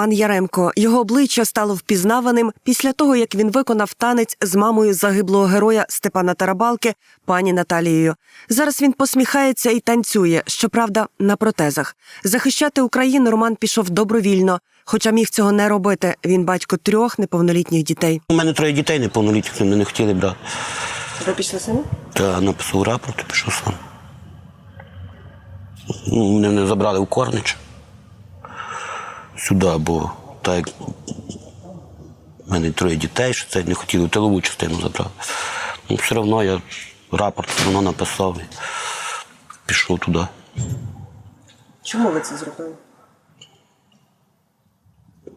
Роман Яремко. Його обличчя стало впізнаваним після того, як він виконав танець з мамою загиблого героя Степана Тарабалки, пані Наталією. Зараз він посміхається і танцює, щоправда, на протезах. Захищати Україну Роман пішов добровільно, хоча міг цього не робити. Він батько трьох неповнолітніх дітей. У мене троє дітей неповнолітніх, вони не хотіли брати. Ви пішли самі? Та написав рапорт і пішов сам. Ну, Мене не забрали в Корнич. Сюди, бо так як в мене троє дітей, що це не хотіли тилову частину забрати. Ну, все одно я рапорт все одно написав і пішов туди. Чому ви це зробили?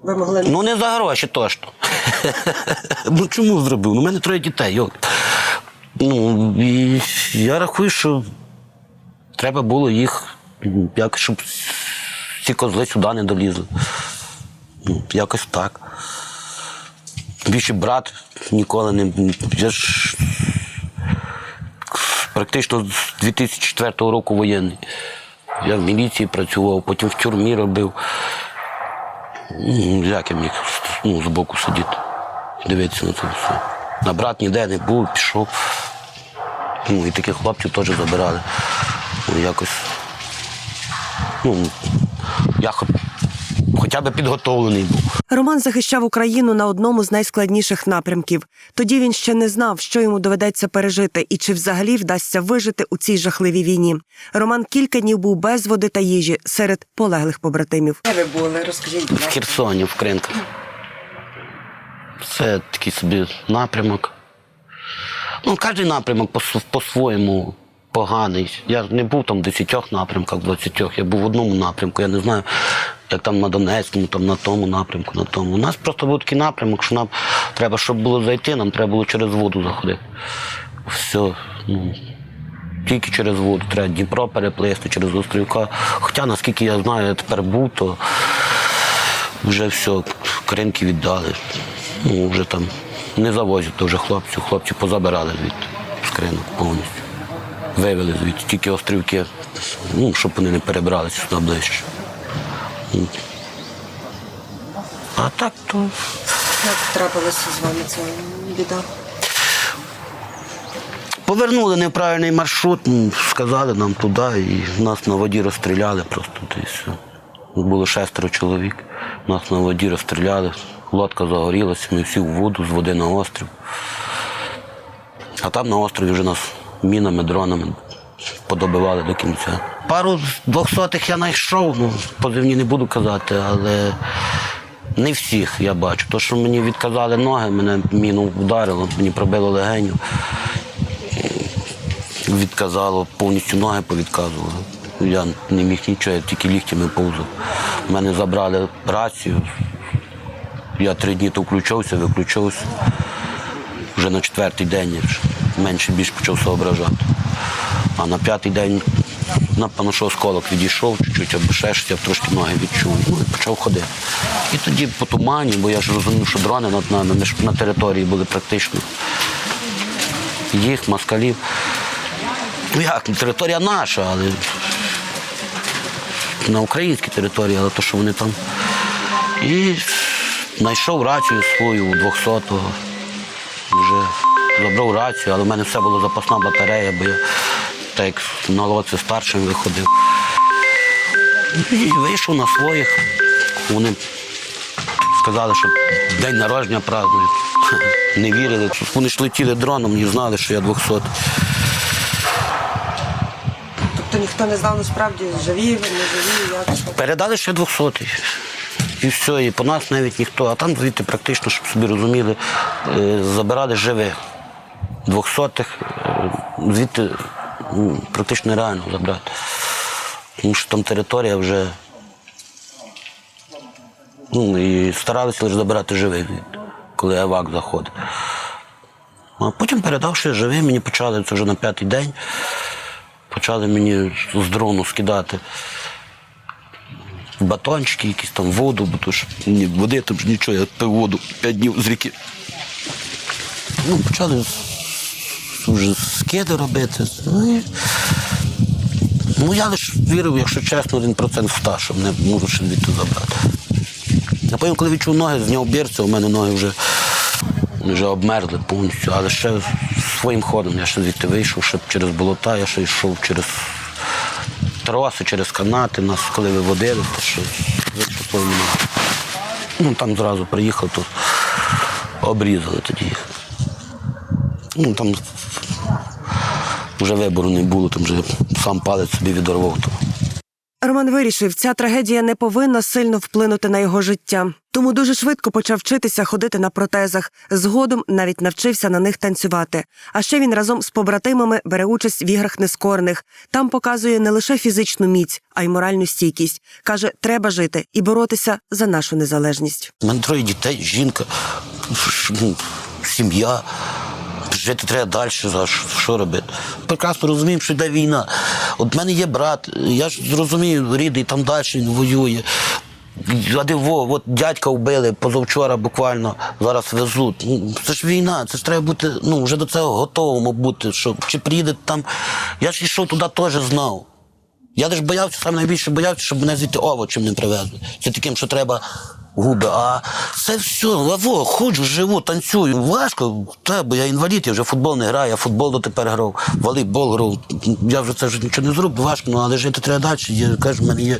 Ви могли Ну не за гроші точно. ну чому зробив? Ну, у мене троє дітей. Йок. Ну, і я рахую, що треба було їх, якось, щоб ці козли сюди не долізли. Ну, якось так. Більше брат ніколи не. Я ж практично з 2004 року воєнний. Я в міліції працював, потім в тюрмі робив. Ну, Як я міг ну, збоку сидіти, дивитися на це все. На брат ніде не був, пішов. Ну, і таких хлопців теж забирали. Ну, якось. Ну, я хоча б підготовлений був. Роман захищав Україну на одному з найскладніших напрямків. Тоді він ще не знав, що йому доведеться пережити і чи взагалі вдасться вижити у цій жахливій війні. Роман кілька днів був без води та їжі серед полеглих побратимів. Де ви були? Розкажіть, В Херсоні, в Кринках. Це такий собі напрямок. Ну, кожен напрямок по-своєму поганий. Я не був там в 10 напрямках, 20, я був в одному напрямку. Я не знаю, як там на Донецькому, там на тому напрямку, на тому. У нас просто був такий напрямок, що нам треба, щоб було зайти, нам треба було через воду заходити. Все, ну, тільки через воду. Треба Дніпро переплисти через Острівка. Хоча, наскільки я знаю, я тепер був, то вже все, кринки віддали. Ну, вже там не завозять то вже хлопців. Хлопці позабирали звідти з кринок повністю. Вивели звідти, тільки острівки, ну, щоб вони не перебралися сюди ближче. А так то. Як трапилося з вами ця біда? Повернули неправильний маршрут, сказали нам туди, і нас на воді розстріляли просто. все. Було шестеро чоловік. Нас на воді розстріляли, лодка загорілася, ми всі в воду, з води на острів. А там на острові вже нас мінами, дронами подобивали до кінця. Пару двохсотих я знайшов, ну, позивні не буду казати, але не всіх я бачу. То, що мені відказали ноги, мене міну вдарило, мені пробило легеню відказало, повністю ноги повідказували. Я не міг нічого, я тільки ліктями повзав. Мене забрали рацію. Я три дні то включався, виключався. Вже на четвертий день менше більш почав соображати. А на п'ятий день, напевно, що осколок відійшов чуть-чуть, або ще щось, я трошки ноги відчув. Ну, і почав ходити. І тоді по тумані, бо я ж розумів, що дрони нами ми на території були практично. Їх, москалів. Ну як, територія наша, але на українській території, але то, що вони там. І знайшов рацію свою 200-го. Вже забрав рацію, але в мене все було запасна батарея, бо я так як на лодці старшим виходив. І вийшов на своїх. Вони сказали, що день народження празднують. Не вірили. Вони ж летіли дроном, не знали, що я 200. Тобто ніхто не знав насправді живі, не живі, як. Передали ще 200 І все, і по нас навіть ніхто. А там звідти практично, щоб собі розуміли, е, забирали живих. 200-х звідти ну, практично нереально забрати. Тому що там територія вже. Ну, і старалися лише забирати живих, коли евак заходить. А потім передав ще живих, мені почали це вже на п'ятий день. Почали мені з дрону скидати батончики, якісь там воду, бо то ж ні, води там ж нічого, я пив воду 5 днів з ріки. Ну, почали вже скиди робити. Ну, і, ну я лише вірив, якщо чесно, один процент в та, що мене можуть ще звідти забрати. А потім, коли відчув ноги, зняв бірцю, у мене ноги вже, вже обмерзли повністю, але ще своїм ходом. Я ще звідти вийшов, ще через болота, я ще йшов через троси, через канати. Нас коли виводили, то вийшов своїм. Ну там зразу приїхав, то обрізали тоді. Ну там вже вибору не було, там вже сам палець собі відорвав. Роман вирішив, ця трагедія не повинна сильно вплинути на його життя. Тому дуже швидко почав вчитися ходити на протезах. Згодом навіть навчився на них танцювати. А ще він разом з побратимами бере участь в іграх нескорених. Там показує не лише фізичну міць, а й моральну стійкість. каже, треба жити і боротися за нашу незалежність. У мене троє дітей, жінка, ну, сім'я. Жити треба далі, що, робити. Прекрасно розуміємо, що йде війна. От в мене є брат, я ж зрозумію, рідний там далі він воює. Диво, от дядька вбили позавчора буквально, зараз везуть. Це ж війна, це ж треба бути, ну, вже до цього готовому бути. Що, чи приїде там. Я ж йшов туди теж знав. Я ж боявся, найбільше боявся, щоб мене звідти овочем не привезли. Це таким, що треба губи. А це все, лаво, ходжу, живу, танцюю. Важко, та, бо я інвалід, я вже футбол не граю, я футбол дотепер грав, волейбол грав. Я вже це вже нічого не зроблю, важко, ну, але жити треба далі. Я кажу, в мене є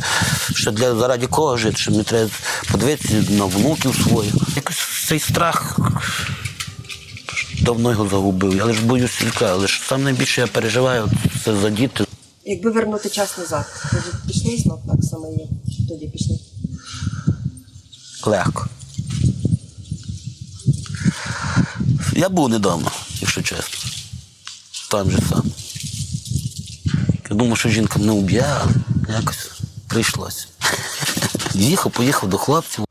ще для заради кого жити, що мені треба подивитися на внуків своїх. Якось цей страх. Давно його загубив. Я лише боюсь сілька, але ж сам найбільше я переживаю це за діти. Якби вернути час назад, ви пішли знов так само, як тоді пішли. Легко. Я був недавно, якщо чесно. Там же сам. Я думав, що жінка мене уб'є, але якось прийшлося. Їхав, поїхав до хлопців.